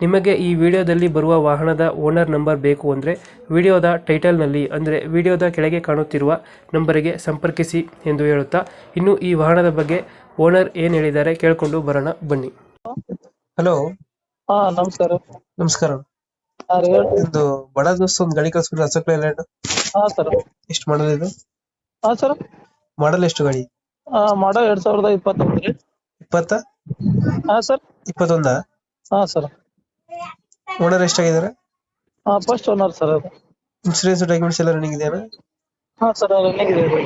ನಿಮಗೆ ಈ ವಿಡಿಯೋದಲ್ಲಿ ಬರುವ ವಾಹನದ ಓನರ್ ನಂಬರ್ ಬೇಕು ಅಂದರೆ ವಿಡಿಯೋದ ಟೈಟಲ್ನಲ್ಲಿ ಅಂದರೆ ವಿಡಿಯೋದ ಕೆಳಗೆ ಕಾಣುತ್ತಿರುವ ನಂಬರಿಗೆ ಸಂಪರ್ಕಿಸಿ ಎಂದು ಹೇಳುತ್ತಾ ಇನ್ನು ಈ ವಾಹನದ ಬಗ್ಗೆ ಓನರ್ ಏನು ಹೇಳಿದ್ದಾರೆ ಕೇಳಿಕೊಂಡು ಬರೋಣ ಬನ್ನಿ. ಹಲೋ. ಹಾ ನಮಸ್ಕಾರ. ನಮಸ್ಕಾರ. ಹಾ ರೀ ಹೇಳ್ರಿ ಒಂದು ಬಡ ದೋಸ್ತ ಒಂದು ಗಾಡಿ ಕಳ್ಸ್ಬಿಟ್ರೆ ಅಶೋಕ್ ಲೇಲ್ಯಾಂಡ್ ಹಾ ಸರ್. ಎಷ್ಟು ಮಾಡಲ್ ಇದು? ಹಾ ಸರ್. ಮಾಡಲ್ ಎಷ್ಟು ಗಾಡಿ? ಮಾಡೋ ಎರಡ್ ಸಾವಿರದ ಇಪ್ಪತ್ತೊಂದು ರೀ. ಇಪ್ಪತ್ತ? ಹಾ ಸರ್. ಇಪ್ಪತ್ತೊಂದ? ಹಾ ಸರ್. ಓನರ್ ಎಷ್ಟಾಗಿದ್ದಾರೆ ಹಾ ಫಸ್ಟ್ ಓನರ್ ಸರ್ ಅದು. ಇನ್ಸೂರೆನ್ಸ್ ಡಾಕ್ಯುಮೆಂಟ್ಸ್ ಎಲ್ಲ ರನ್ನಿಂಗ್ ಇದೆಯಾ ಹಾ ಸರ್ ರನ್ನಿಂಗ್ ಇದೆ.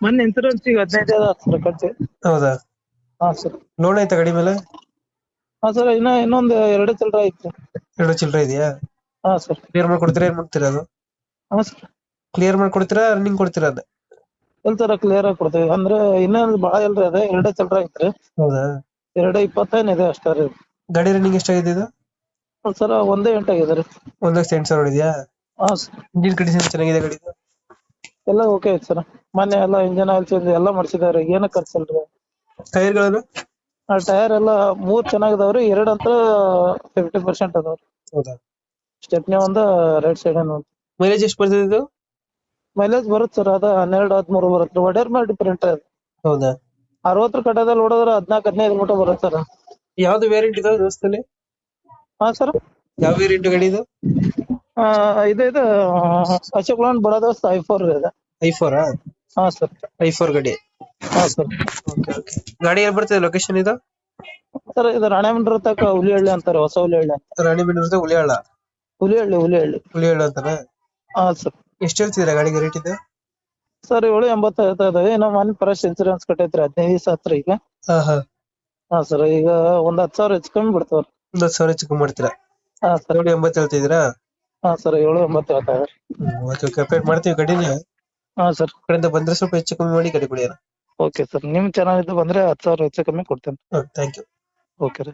ಮೊನ್ನೆ ಇನ್ಸೂರೆನ್ಸ್ ಈಗ ಹದಿನೈದು ಅದ ಸರ್ ಕಟ್ಟಿ. ಹೌದಾ? ಹಾ ಸರ್ ಲೋನ್ ಆಯ್ತಾ ಗಾಡಿ ಮೇಲೆ? ಹಾಂ ಸರ್ ಇನ್ನ ಇನ್ನೊಂದು ಎರಡು ಚಿಲ್ಲರೆ ಐತೆ ಎರಡು ಚಿಲ್ಲರೆ ಇದೆಯಾ? ಹಾ ಸರ್ ಕ್ಲಿಯರ್ ಮಾಡ್ಕೊಡ್ತೀರಾ ಏನು ಮಾಡ್ತೀರಾ ಅದು? ಹಾ ಸರ್ ಕ್ಲಿಯರ್ ಮಾಡ್ಕೊಡ್ತೀರಾ ರನ್ನಿಂಗ್ ಕೊಡ್ತೀರಾ ಅದು? ಎಲ್ ತರ ಕ್ಲಿಯರ್ ಆಗಿ ಕೊಡ್ತೀವಿ. ಅಂದ್ರೆ ಇನ್ನೊಂದು ಭಾಳ ಇಲ್ರಿ ಅದೇ ಎರಡೇ ಚಿಲ್ಲರೆ ಐತ್ರಿ ಹೌದಾ? ಎರಡು ಇಪ್ಪತ್ತೈದು ಇದೆ ಅಷ್ಟೇ ರೀ. ಗಾಡಿ ರನ್ನಿಂಗ್ ಎಷ್ಟಾಗಿದೆ ಇದು? ಸರ್ ಒಂದೇ ಎಂಟಾಗಿದೆ ರೀ ಒಂದೇ ಲಕ್ಷ ಎಂಟು ಸಾವಿರ ಇದೆಯಾ ಹಾ ಸರ್. ಇಂಜಿನ್ ಕಂಡೀಷನ್ ಚೆನ್ನಾಗಿದೆ ಗಾಡಿ ಎಲ್ಲ ಓಕೆ ಐತಿ ಸರ್. ಮೊನ್ನೆ ಎಲ್ಲ ಇಂಜನ್ ಆಯಿಲ್ ಚೇಂಜ್ ಎಲ್ಲ ಮಾಡ್ಸಿದಾರೆ ಏನು ಖರ್ಚಲ್ರಿ ಟೈರ್ಗಳನ್ನು ಆ ಟೈರ್ ಎಲ್ಲ ಮೂರ್ ಚೆನ್ನಾಗಿದಾವ್ರಿ. ಎರಡ್ ಅಂತ ಫಿಫ್ಟಿ ಪರ್ಸೆಂಟ್ ಅದಾವ್ರಿ. ಹೌದಾ? ಸ್ಟೆಪ್ನಿ ಒಂದ ರೈಟ್ ಸೈಡ್ ಒಂದು ಮೈಲೇಜ್ ಎಷ್ಟು ಬರ್ತದೆ ಇದು? ಮೈಲೇಜ್ ಬರುತ್ತೆ ಸರ್. ಅದ ಹನ್ನೆರಡು ಹದಿಮೂರು ಬರುತ್ತೆ ಒಡೆಯರ್ ಮೇಲೆ ಡಿಫ್ರೆಂಟ್ ಅದು ಹೌದಾ? ಅರವತ್ತರ ಕಟ್ಟದಲ್ಲಿ ಹೊಡೆದ್ರೆ ಹದಿನಾಲ್ಕು ಹದಿನೈದು ಮೂಟ ಬರುತ್ತೆ ಸರ್. ಯಾವ್ದು ವೇರಿಯಂಟ್ ಇದಾವೆ ದೋಸ್ತಲ್ಲಿ? ಹಾ ಸರ್ ಯಾವ ವೇರಿಯಂಟ್ ಗಾಡಿ ಇದು? ಇದು ಇದು ಅಶೋಕ್ ಲಾನ್ ಬರೋದು ಐ ಫೋರ್ ಇದೆ. ಐ ಫೋರ್ ಹಾ ಸರ್ ಐ ಫೋರ್ ಗಾಡಿ. ಹಾ ಸರ್ ಓಕೆ ಓಕೆ. ಗಾಡಿ ಎಲ್ಲಿ ಬರ್ತದೆ ಲೊಕೇಶನ್ ಇದು? ಸರ್ ಇದು ರಾಣೆಬೆನ್ನೂರು ತಕ್ಕ ಹುಲಿಹಳ್ಳಿ ಅಂತಾರೆ ಹೊಸ ಹುಲಿಹಳ್ಳಿ ಅಂತ. ರಾಣಿಬೆನ್ನೂರು ಹುಲಿಯಾಳ ಹುಲಿಹಳ್ಳಿ? ಹುಲಿಹಳ್ಳಿ ಹುಲಿಹಳ್ಳಿ. ಅಂತಾನೆ? ಹಾ ಸರ್ ಎಷ್ಟು ಹೇಳ್ತಿದ್ದೀರಾ ಗಾಡಿಗೆ ರೇಟ್ ಇದು? ಸರ್ ಏಳು ಎಂಬತ್ತು ಹೇಳ್ತಾ ಇದಾವೆ ಇನ್ನು ಮೊನ್ನೆ ಫ್ರೆಶ್ ಇನ್ಸೂರೆನ್ಸ್ ಕಟ್ಟೈತ್ರಿ ಹದಿನೈದು ದಿವಸ ಹತ್ರ ಈಗ. ಹಾ ಹಾ. ಹಾ ಸರ್ ಈಗ ಒಂದ್ ಹತ್ತು ಸಾವಿರ ಹೆಚ್ಚು ಕಮ್ಮಿ ಬಿಡ್ತಾವ್ರಿ. ಒಂದ್ ಹತ್ತು ಸಾವಿರ ಚಿಕ್ಕ ಮಾಡ್ತೀರಾ? ಹಾ ಸರ್. ಏಳು ಎಂಬತ್ತು ಹೇಳ್ತಿದ್ದೀರಾ ಹಾ ಸರ್ ಏಳು ಎಂಬತ್ತು ಹೇಳ್ತಾ ಇದ್ದಾರೆ. ಓಕೆ ಓಕೆ ಅಪ್ಡೇಟ್ ಮಾಡ್ತೀವಿ ಗಡಿನ ಹಾ ಸರ್. ಕಡೆಯಿಂದ ಬಂದ್ರೆ ಸ್ವಲ್ಪ ಹೆಚ್ಚು ಕಮ್ಮಿ ಮಾಡಿ ಗಾಡಿ ಕೊಡಿ ಓಕೆ ಸರ್ ನಿಮ್ ಚೆನ್ನಾಗಿದ್ದು ಬಂದ್ರೆ ಹತ್ತು ಸಾವಿರ ಹೆಚ್ಚು ಕಮ್ಮಿ ಕೊಡ್ತೇನೆ. ಥ್ಯಾಂಕ್ ಯು ಓಕೆ ರೀ.